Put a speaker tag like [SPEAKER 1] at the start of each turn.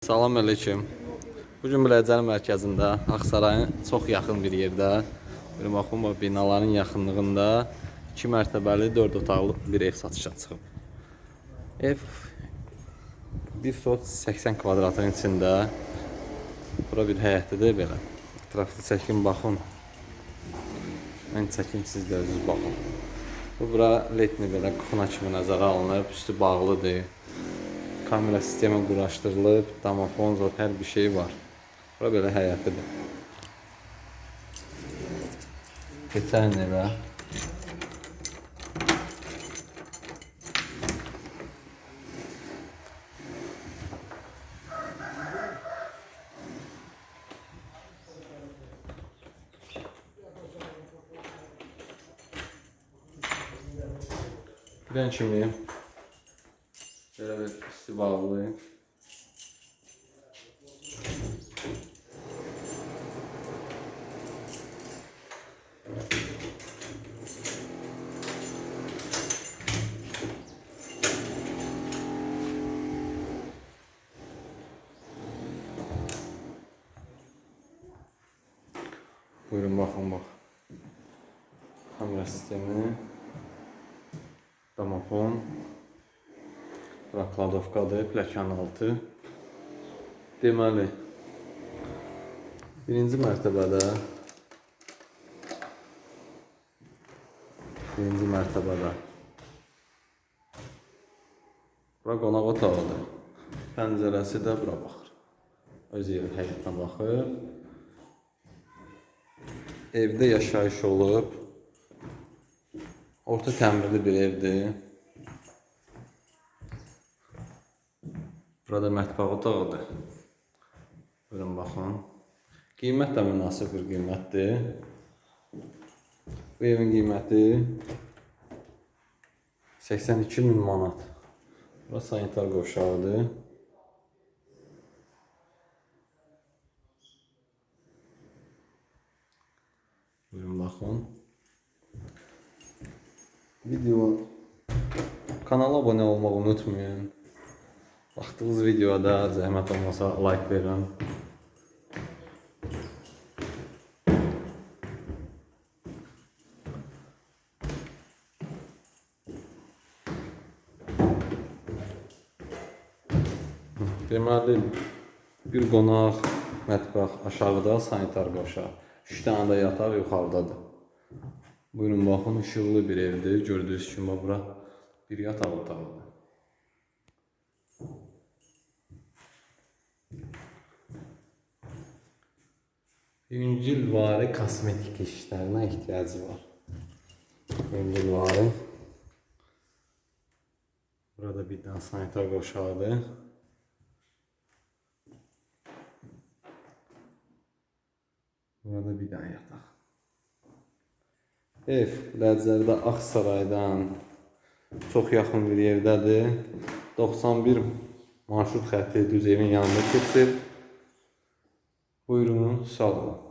[SPEAKER 1] Salam əleykum. Bu gün Biləcənin mərkəzində, Ağsarayın çox yaxın bir yerdə, bu binaların yaxınlığında 2 mərtəbəli 4 otaqlı bir ev satışa çıxıb. Ev bir sot 80 kvadratın içində. Bura bir həyətdir belə. Ətraflı çəkin baxın. Mən çəkim siz də özünüz baxın. Bu bura letni belə kuxna kimi nəzərə alınıb, üstü bağlıdır. Kamera sistemi quraşdırılıb, domofon, zot hər bir şey var. Bura belə həyətidir. Keçən evə. Girən kimi belə bir üstü bağlı. Buyurun bakın bak. Kamera sistemi. Domofon. Bura kladovkadır, pləkan altı. Deməli, birinci mərtəbədə birinci mərtəbədə Bura qonaq otağıdır. Pəncərəsi də bura baxır. Öz yeri həyətinə baxır. Evdə yaşayış olub. Orta təmirli bir evdir. Burada mətbəx otağıdır. Buyurun baxın. Qiymət də münasib bir qiymətdir. Bu evin qiyməti 82 min manat. Bura sanitar qovşağıdır. Buyurun baxın. Video kanala abunə olmağı unutmayın. Baxdığınız videoda zəhmət olmasa like verin. Deməli bir qonaq, mətbəx aşağıda sanitar qoşaq. 3 dənə də yataq yuxarıdadır. Buyurun baxın, işıqlı bir evdir. Gördüyünüz kimi bura bir yataq otağıdır. İncil varı kasmetik işlerine ihtiyacı var. İncil varı. Burada bir daha sanitar boşaldı. Burada bir daha yatak. Ev Ləzərdə Ağsaraydan çox yaxın bir yerdədir. 91 marşrut xətti düz evin yanında keçir. Buyurun, sağ.